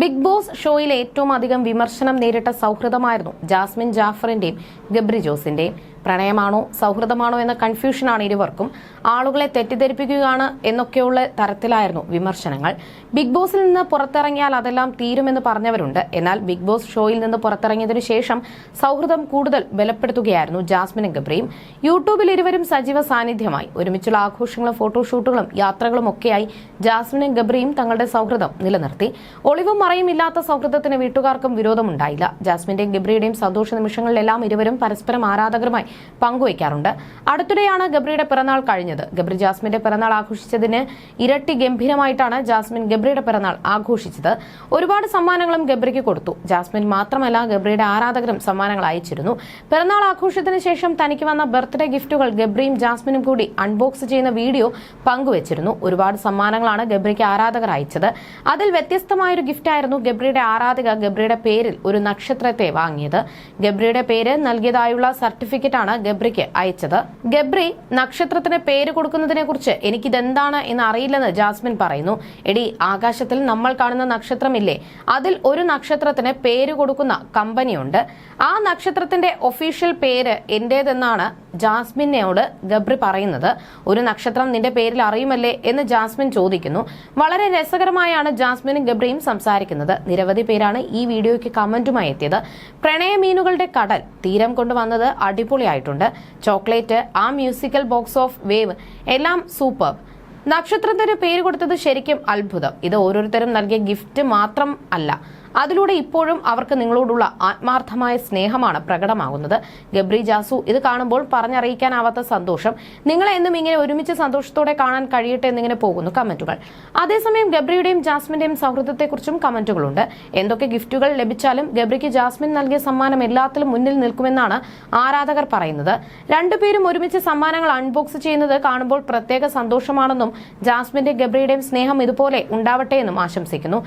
Big boss ഷോയിൽ ഏറ്റവും അധികം വിമർശനം നേരിട്ട സൗഹൃദമായിരുന്നു ജാസ്മിൻ ജാഫറിന്റെയും ഗബ്രി ജോസിന്റെയും. പ്രണയമാണോ സൗഹൃദമാണോ എന്ന കൺഫ്യൂഷനാണ് ഇരുവർക്കും. ആളുകളെ തെറ്റിദ്ധരിപ്പിക്കുകയാണ് എന്നൊക്കെയുള്ള തരത്തിലായിരുന്നു വിമർശനങ്ങൾ. ബിഗ് ബോസിൽ നിന്ന് പുറത്തിറങ്ങിയാൽ അതെല്ലാം തീരുമെന്ന് പറഞ്ഞവരുണ്ട്. എന്നാൽ ബിഗ് ബോസ് ഷോയിൽ നിന്ന് പുറത്തിറങ്ങിയതിനു ശേഷം സൗഹൃദം കൂടുതൽ ബലപ്പെടുത്തുകയായിരുന്നു ജാസ്മിനും ഗബ്രിയും. യൂട്യൂബിൽ ഇരുവരും സജീവ സാന്നിധ്യമായി. ഒരുമിച്ചുള്ള ആഘോഷങ്ങളും ഫോട്ടോഷൂട്ടുകളും യാത്രകളും ഒക്കെയായി ജാസ്മിനും ഗബ്രിയും തങ്ങളുടെ സൗഹൃദം നിലനിർത്തി. ഒളിവും മറയും ഇല്ലാത്ത സൗഹൃദത്തിന് വീട്ടുകാർക്കും വിരോധമുണ്ടായില്ല. ജാസ്മിന്റെയും ഗബ്രിയുടെയും സന്തോഷ നിമിഷങ്ങളിലെല്ലാം ഇരുവരും പരസ്പരം ആരാധകരുമായി പങ്കുവയ്ക്കാറുണ്ട്. അടുത്തിടെയാണ് ഗബ്രിയുടെ പിറന്നാൾ കഴിഞ്ഞത്. ഗബ്രി ജാസ്മിന്റെ പിറന്നാൾ ആഘോഷിച്ചതിന് ഇരട്ടി ഗംഭീരമായിട്ടാണ് ജാസ്മിൻ ഗബ്രിയുടെ പിറന്നാൾ ആഘോഷിച്ചത്. ഒരുപാട് സമ്മാനങ്ങളും ഗബ്രിക്ക് കൊടുത്തു. ജാസ്മിൻ മാത്രമല്ല ഗബ്രിയുടെ ആരാധകരും സമ്മാനങ്ങൾ അയച്ചിരുന്നു. പിറന്നാൾ ആഘോഷത്തിന് ശേഷം തനിക്ക് വന്ന ബർത്ത്ഡേ ഗിഫ്റ്റുകൾ ഗബ്രിയും ജാസ്മിനും കൂടി അൺബോക്സ് ചെയ്യുന്ന വീഡിയോ പങ്കുവച്ചിരുന്നു. ഒരുപാട് സമ്മാനങ്ങളാണ് ഗബ്രിക്ക് ആരാധകർ അയച്ചത്. അതിൽ വ്യത്യസ്തമായൊരു ഗിഫ്റ്റായിരുന്നു ഗബ്രിയുടെ ആരാധിക. ഗബ്രിയുടെ പേരിൽ ഒരു നക്ഷത്രത്തെ വാങ്ങിയത്. ഗബ്രിയുടെ പേര് നൽകിയതായുള്ള സർട്ടിഫിക്കറ്റാണ് ഗബ്രിക്ക് അയച്ചത്. ഗബ്രി നക്ഷത്രത്തിന് പേര് കൊടുക്കുന്നതിനെ കുറിച്ച് എനിക്കിതെന്താണ് എന്ന് അറിയില്ലെന്ന് ജാസ്മിൻ പറയുന്നു. എടി ആകാശത്തിൽ നമ്മൾ കാണുന്ന നക്ഷത്രമില്ലേ? അതിൽ ഒരു നക്ഷത്രത്തിന് പേര് കൊടുക്കുന്ന കമ്പനിയുണ്ട്. ആ നക്ഷത്രത്തിന്റെ ഒഫീഷ്യൽ പേര് എന്റേതെന്നാണ് ജാസ്മിനോട് ഗബ്രി പറയുന്നത് ഒരു നക്ഷത്രം നിന്റെ പേരിൽ അറിയുമല്ലേ? എന്ന് ജാസ്മിൻ ചോദിക്കുന്നു. വളരെ രസകരമായാണ് ജാസ്മിനും ഗബ്രിയും സംസാരിക്കുന്നത്. നിരവധി പേരാണ് ഈ വീഡിയോയ്ക്ക് കമന്റുമായി എത്തിയത്. പ്രണയമീനുകളുടെ കടൽ തീരം കൊണ്ടുവന്നത് അടിപൊളിയായിട്ടുണ്ട്. ചോക്ലേറ്റ് ആ മ്യൂസിക്കൽ ബോക്സ് ഓഫ് വേവ് എല്ലാം സൂപ്പർ. നക്ഷത്രത്തിന് പേര് കൊടുത്തത് ശരിക്കും അത്ഭുതം. ഇത് ഓരോരുത്തരും നൽകിയ ഗിഫ്റ്റ് മാത്രം അല്ല. അതിലൂടെ ഇപ്പോഴും അവർക്ക് നിങ്ങളോടുള്ള ആത്മാർത്ഥമായ സ്നേഹമാണ് പ്രകടമാകുന്നത്. ഗബ്രി ജാസു ഇത് കാണുമ്പോൾ പറഞ്ഞറിയിക്കാനാവാത്ത സന്തോഷം. നിങ്ങളെ എന്നും ഇങ്ങനെ ഒരുമിച്ച് സന്തോഷത്തോടെ കാണാൻ കഴിയട്ടെ എന്നിങ്ങനെ പോകുന്നു കമന്റുകൾ. അതേസമയം ഗബ്രിയുടെയും ജാസ്മിന്റെയും സൗഹൃദത്തെക്കുറിച്ചും കമന്റുകളുണ്ട്. എന്തൊക്കെ ഗിഫ്റ്റുകൾ ലഭിച്ചാലും ഗബ്രിക്ക് ജാസ്മിൻ നൽകിയ സമ്മാനം എല്ലാത്തിലും മുന്നിൽ നിൽക്കുമെന്നാണ് ആരാധകർ പറയുന്നത്. രണ്ടുപേരും ഒരുമിച്ച് സമ്മാനങ്ങൾ അൺബോക്സ് ചെയ്യുന്നത് കാണുമ്പോൾ പ്രത്യേക സന്തോഷമാണെന്നും ജാസ്മിന്റെ ഗബ്രിയുടെയും സ്നേഹം ഇതുപോലെ ഉണ്ടാവട്ടെ എന്നും ആശംസിക്കുന്നു.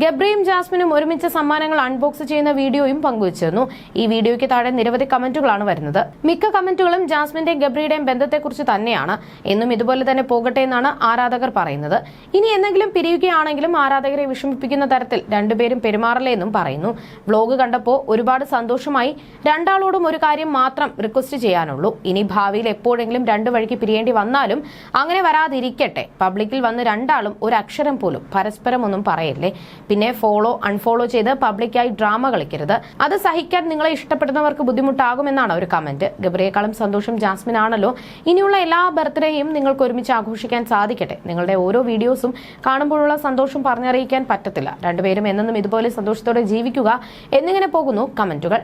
ഗബ്രിയും ജാസ്മിനും ഒരുമിച്ച് സമ്മാനങ്ങൾ അൺബോക്സ് ചെയ്യുന്ന വീഡിയോയും പങ്കുവച്ചിരുന്നു. ഈ വീഡിയോയ്ക്ക് താഴെ നിരവധി കമന്റുകളാണ് വരുന്നത്. മിക്ക കമന്റുകളും ജാസ്മിന്റെയും ഗബ്രിയുടെയും ബന്ധത്തെക്കുറിച്ച് തന്നെയാണ്. എന്നും ഇതുപോലെ തന്നെ പോകട്ടെ എന്നാണ് ആരാധകർ പറയുന്നത്. ഇനി എന്തെങ്കിലും പിരിയുകയാണെങ്കിലും ആരാധകരെ വിഷമിപ്പിക്കുന്ന തരത്തിൽ രണ്ടുപേരും പെരുമാറില്ലേ എന്നും പറയുന്നു. വ്ലോഗ് കണ്ടപ്പോൾ ഒരുപാട് സന്തോഷമായി. രണ്ടാളോടും ഒരു കാര്യം മാത്രം റിക്വസ്റ്റ് ചെയ്യാനുള്ളൂ. ഇനി ഭാവിയിൽ എപ്പോഴെങ്കിലും രണ്ടു വഴിക്ക് പിരിയേണ്ടി വന്നാലും അങ്ങനെ വരാതിരിക്കട്ടെ. പബ്ലിക്കിൽ വന്ന് രണ്ടാളും ഒരു അക്ഷരം പോലും പരസ്പരം ഒന്നും പറയല്ലേ. പിന്നെ ഫോളോ അൺഫോളോ ചെയ്ത് പബ്ലിക്കായി ഡ്രാമ കളിക്കരുത്. അത് സഹിക്കാൻ നിങ്ങളെ ഇഷ്ടപ്പെടുന്നവർക്ക് ബുദ്ധിമുട്ടാകുമെന്നാണ് ഒരു കമന്റ് ഗബ്രിയേക്കാളും സന്തോഷം ജാസ്മിൻ ആണല്ലോ. ഇനിയുള്ള എല്ലാ ബർത്ത്ഡേയും നിങ്ങൾക്ക് ഒരുമിച്ച് ആഘോഷിക്കാൻ സാധിക്കട്ടെ. നിങ്ങളുടെ ഓരോ വീഡിയോസും കാണുമ്പോഴുള്ള സന്തോഷം പറഞ്ഞറിയിക്കാൻ പറ്റത്തില്ല. രണ്ടുപേരും എന്നും ഇതുപോലെ സന്തോഷത്തോടെ ജീവിക്കുക. എന്നിങ്ങനെ പോകുന്നു കമന്റുകൾ.